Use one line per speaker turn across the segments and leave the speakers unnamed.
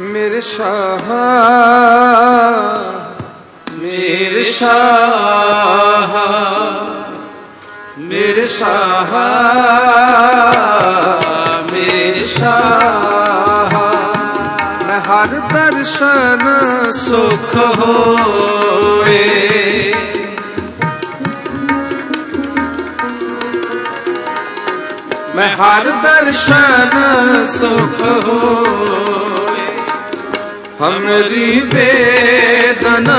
ਮੇਰੇ ਸ਼ਾਹ ਮੇਰੇ ਸ਼ਾਹ ਮੇਰੇ ਸ਼ਾਹ ਮੇਰੇ ਸ਼ਾਹ। ਮੈਂ ਹਰ ਦਰਸ਼ਨ ਸੁਖ ਹੋਏ। ਮੈਂ ਹਰ ਦਰਸ਼ਨ ਸੁਖ ਹੋਏ। ਹਮਰੀ ਵੇਦਨਾ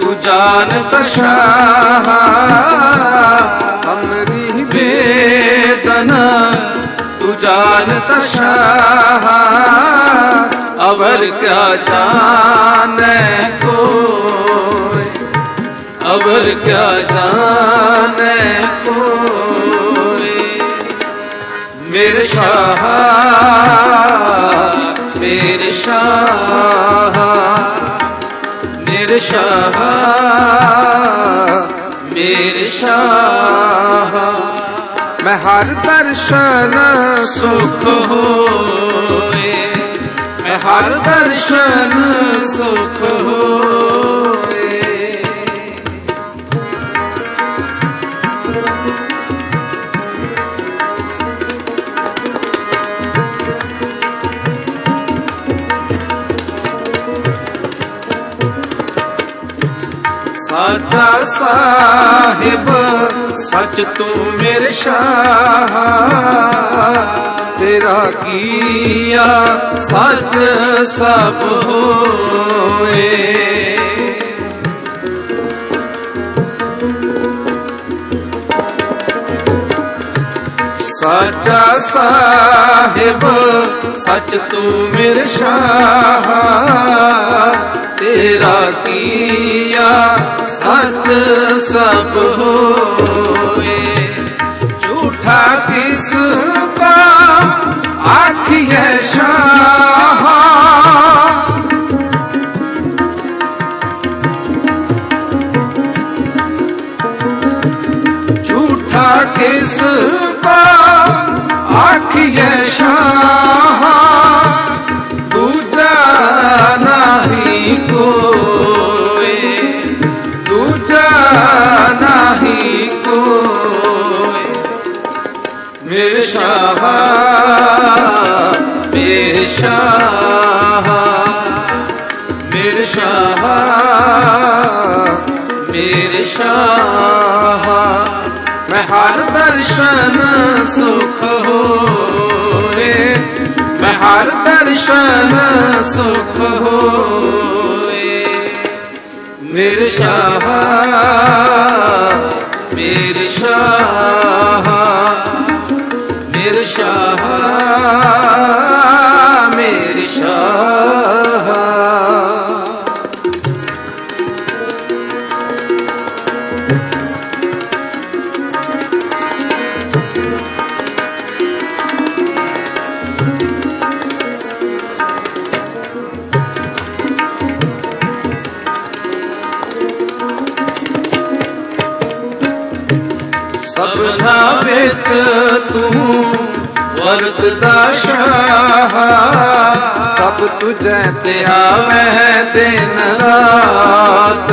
ਤੂੰ ਜਾਣਤ ਸ਼ਾਹ ਹਮਰੀ ਵੇਦਨਾ ਤੂੰ ਜਾਣਤ ਸ਼ਾਹ ਅਵਰ ਕਿਆ ਜਾਣੈ ਕੋਇ ਅਵਰ ਕਿਆ ਜਾਣੈ ਕੋਇ ਮੇਰੇ ਸ਼ਾਹ ਮੇਰੇ ਸ਼ਾਹ ਨਿਰਸ਼ਾਹ ਸ਼ਾਹ ਮੈਂ ਹਰ ਦਰਸ਼ਨ ਸੁਖ ਹੋਏ ਮੈਂ ਹਰ ਦਰਸ਼ਨ ਸੁਖ ਸਾਹਿਬ ਸਚ ਤੂੰ ਮੇਰੇ ਸ਼ਾਹ। ਤੇਰਾ ਕੀਆ ਸੱਚ ਸਭ ਹੋਏ। ਸਾਚਾ ਸਾਹਿਬ ਸਚ ਤੂੰ ਮੇਰੇ ਸ਼ਾਹ। ਤੇਰਾ ਕੀਆ ਸੱਚ ਸਭ ਹੋਏ। ਝੂਠਾ ਕਿਸ ਮੇਰੇ ਸ਼ਾਹ ਮੇਰੇ ਸ਼ਾਹ ਮੇਰੇ ਸ਼ਾਹ। ਮੈਂ ਹਰ ਦਰਸ਼ਨ ਸੁਖ ਹੋਏ, ਮੈਂ ਹਰ ਦਰਸ਼ਨ ਸੁਖ ਹੋਏ। ਮੇਰੇ ਸ਼ਾਹ ਦਾ ਸ਼ਾਹ। ਸਭ ਤੁਝੈ ਤੇ ਆਵੈ ਦਿਨ ਰਾਤ।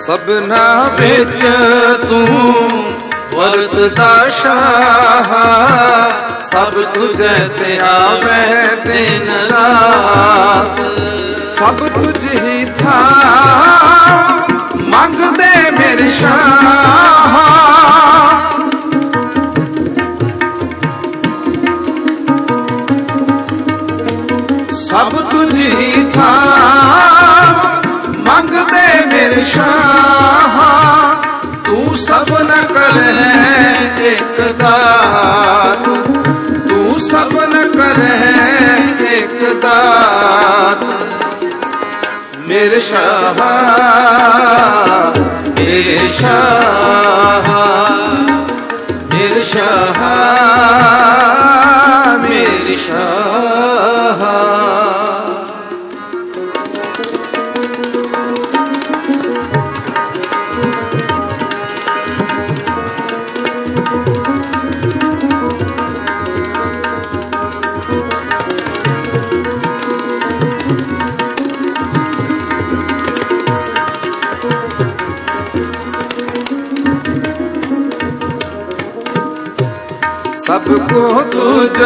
ਸਭਨਾ ਵਿੱਚ ਤੂੰ ਵਰਤਦਾ ਸ਼ਾਹ। ਸਭ ਤੁਝੈ ਤੇ ਆਵੈ ਦਿਨ ਰਾਤ। ਸਭ ਤੁਝ ਹੀ ਥਾ ਮੰਗਦੇ ਮੇਰੇ ਸ਼ਾਹ ਸਭ ਤੁਝ ਹੀ ਥਾ, ਮੰਗਦੇ ਮੇਰੇ ਸ਼ਾਹ ਤੂੰ ਸਭ ਨ ਕਰੈ ਇੱਕ ਦਾਤ। ਤੂੰ ਸਭ ਨ ਕਰੈ ਇੱਕ ਦਾਤ। ਮੇਰੇ ਸ਼ਾਹ ਸਭ ਕੋ ਤੁਝ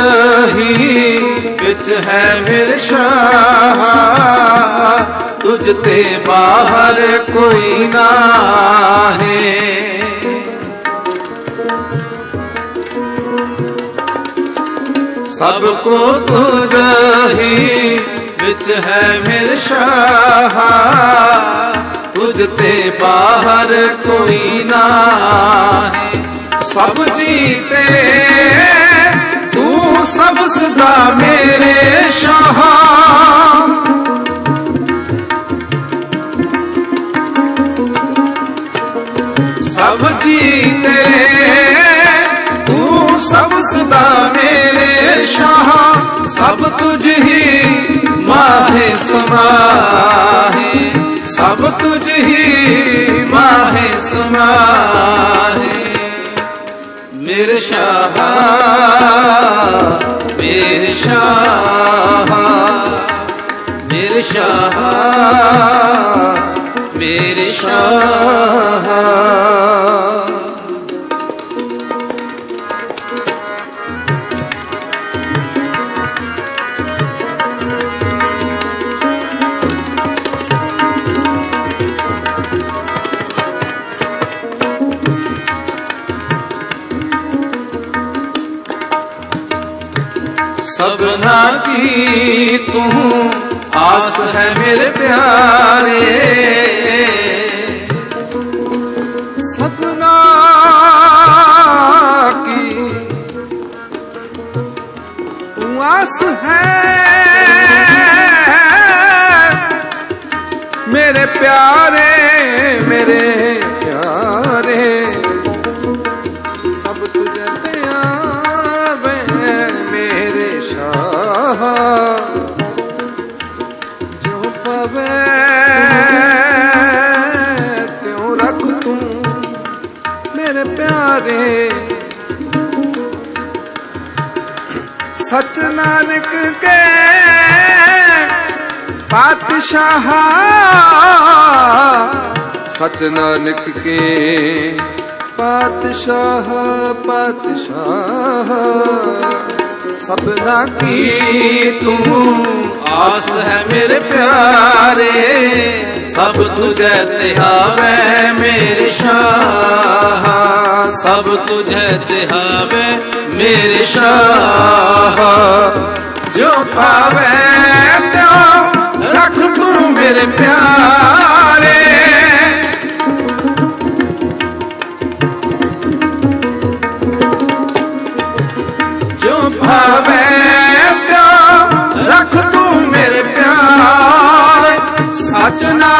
ਹੀ ਵਿੱਚ ਹੈ ਮੇਰੇ ਸ਼ਾਹ ਤੁਝ ਤੇ ਬਾਹਰ ਕੋਈ ਨਾ ਹੈ ਸਭ ਕੋ ਤੁਝ ਹੀ ਵਿੱਚ ਹੈ ਮੇਰੇ ਸ਼ਾਹ ਸਭ ਜੀਤੇ, ਤੂੰ ਸਭ ਸਦਾ ਮੇਰੇ ਸ਼ਾਹ। ਸਭ ਜੀਤੇ, ਤੂੰ ਸਭ ਸਦਾ ਮੇਰੇ ਸ਼ਾਹ। ਸਭ ਤੁਝ ਹੀ ਮਾਹੇ ਸਮਾਹੇ, ਸਭ ਤੁਝ ਮੇਰੇ ਆਸ ਹੈ ਮੇਰੇ ਪਿਆਰੇ। ਸਭਨਾ ਕੀ ਤੂੰ ਆਸ ਹੈ ਮੇਰੇ ਪਿਆਰੇ ਮੇਰੇ ਪਿਆਰੇ। ਮੇਰੇ ਪਿਆਰੇ। ਸਚ ਨਾਨਕ ਕੇ ਪਾਤਸ਼ਾਹ। ਸਚ ਨਾਨਕ ਕੇ ਪਾਤਸ਼ਾਹ ਪਾਤਸ਼ਾਹ। ਸਭਨਾ ਕੀ ਤੂੰ ਆਸ ਹੈ ਮੇਰੇ ਪਿਆਰੇ, ਸਭ ਤੁਝੇ ਤੇ ਆਵੇ ਮੇਰੇ ਸ਼ਾਹ। ਸਭ ਤੁਝੇ ਤੇ ਆਵੇ ਮੇਰੇ ਸ਼ਾਹ। ਜੋ ਪਾਵੇ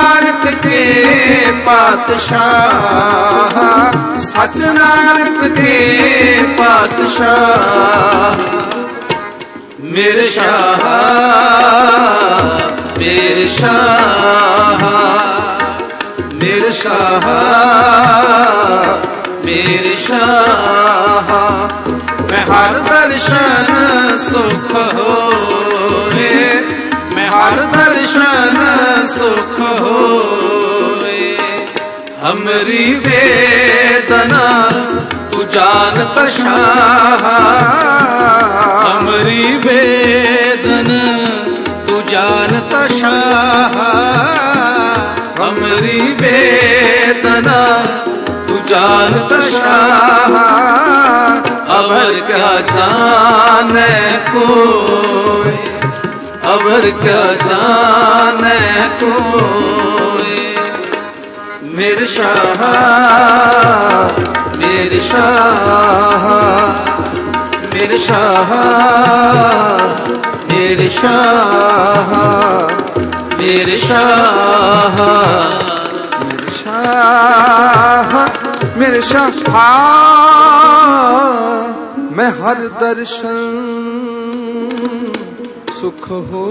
ਨਾਨਕ ਕੇ ਪਾਤਸ਼ਾਹ। ਸਚ ਨਾਨਕ ਕੇ ਪਾਤਸ਼ਾਹ। ਮੇਰੇ ਸ਼ਾਹ ਮੇਰੇ ਸ਼ਾਹ। ਮੇਰੇ ਸ਼ਾਹ ਮੇਰੇ ਸ਼ਾਹ। हमरी वेदना तू जानत शाह हमरी वेदना तू जानत शाह हमरी वेदना तू जानत शाह अबर क्या जान कोई अबर क्या जान कोई ਮੇਰ ਸ਼ਾਹ ਮੇਰ ਸ਼ਾਹ ਮੇਰ ਸ਼ਾਹ ਮੇਰ ਸ਼ਾਹ ਮੇਰ ਸ਼ਾਹ ਮੇਰ ਸ਼ਾਹ ਮੇਰ ਸ਼ਾਹ ਮੈਂ ਹਰ ਦਰਸ਼ਨ ਸੁਖ ਹੋ